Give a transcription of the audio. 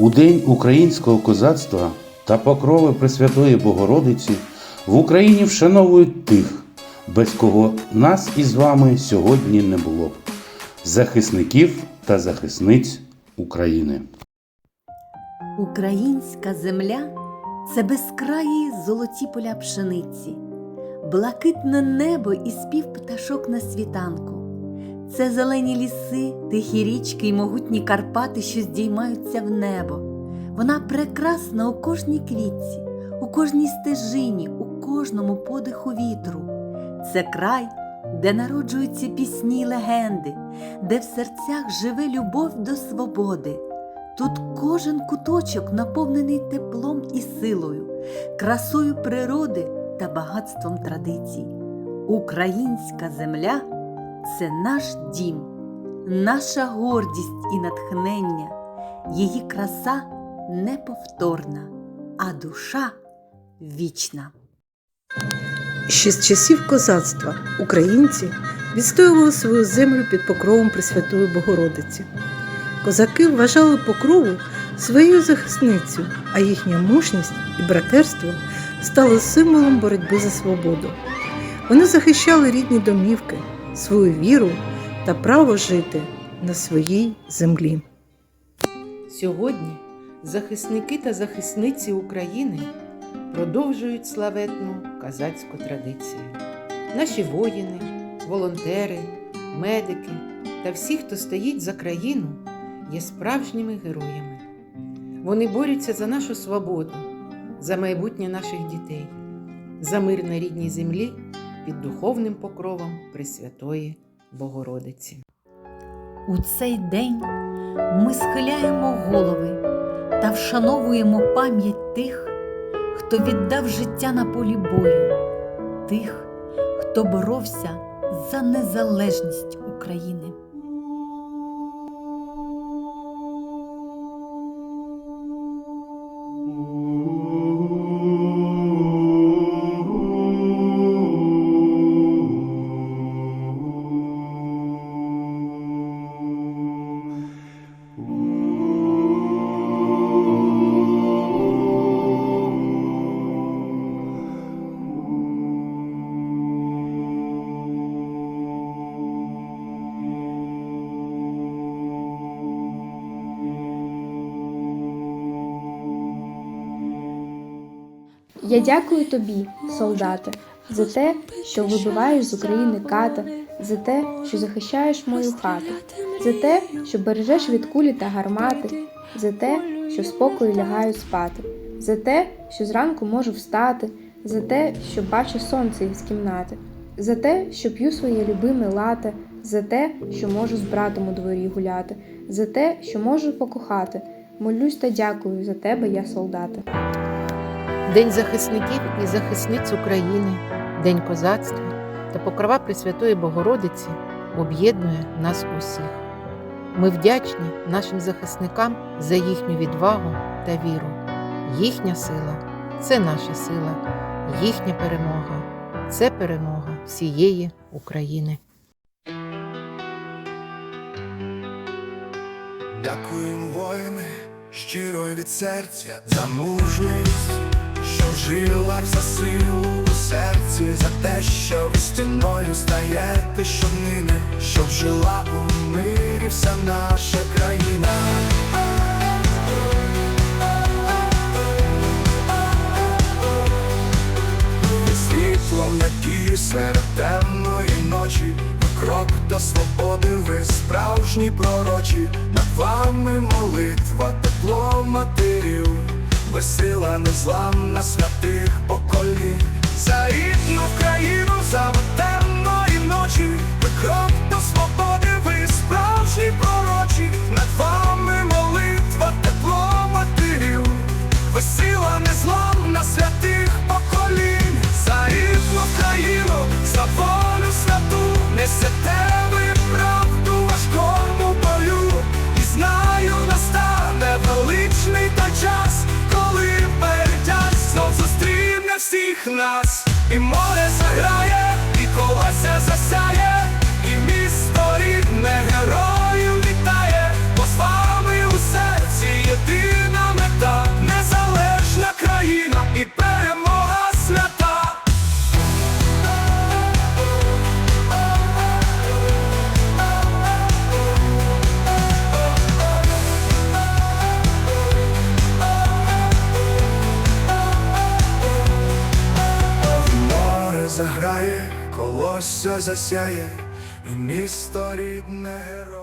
У День українського козацтва та покрови Пресвятої Богородиці в Україні вшановують тих, без кого нас із вами сьогодні не було б захисників та захисниць України. Українська земля це безкраї золоті поля пшениці, блакитне небо і спів пташок на світанку. Це зелені ліси, тихі річки й могутні Карпати, що здіймаються в небо. Вона прекрасна у кожній квітці, у кожній стежині, у кожному подиху вітру. Це край, де народжуються пісні й легенди, де в серцях живе любов до свободи. Тут кожен куточок наповнений теплом і силою, красою природи та багатством традицій. Українська земля це наш дім, наша гордість і натхнення, її краса неповторна, а душа вічна. Ще з часів козацтва українці відстоювали свою землю під покровом Пресвятої Богородиці. Козаки вважали покрову своєю захисницею, а їхня мужність і братерство стали символом боротьби за свободу. Вони захищали рідні домівки, свою віру та право жити на своїй землі. Сьогодні захисники та захисниці України продовжують славетну казацьку традицію. Наші воїни, волонтери, медики та всі, хто стоїть за країну, є справжніми героями. Вони борються за нашу свободу, за майбутнє наших дітей, за мир на рідній землі під духовним покровом Пресвятої Богородиці. У цей день ми схиляємо голови та вшановуємо пам'ять тих, хто віддав життя на полі бою, тих, хто боровся за незалежність України. Я дякую тобі, солдате, за те, що вибиваєш з України ката, за те, що захищаєш мою хату, за те, що бережеш від кулі та гармати, за те, що спокою лягаю спати, за те, що зранку можу встати, за те, що бачу сонце із кімнати, за те, що п'ю своє любиме лате, за те, що можу з братом у дворі гуляти, за те, що можу покохати. Молюсь та дякую за тебе, я солдате. День захисників і захисниць України, День козацтва та покрова Пресвятої Богородиці об'єднує нас усіх. Ми вдячні нашим захисникам за їхню відвагу та віру. Їхня сила це наша сила, їхня перемога це перемога всієї України. Дякуємо, воїни, щиро від серця за мужність, що в жилах за силу у серці, за те, що ви стіною стаєте щоднини, щоб жила у мирі вся наша країна. Світлом надії серед темної ночі, крок до свободи, ви справжні пророчі, над вами молитва, тепло матерів, ви сила незламна святих поколінь, нас, і Об'єднаємося, засяє, і місто рідне герой.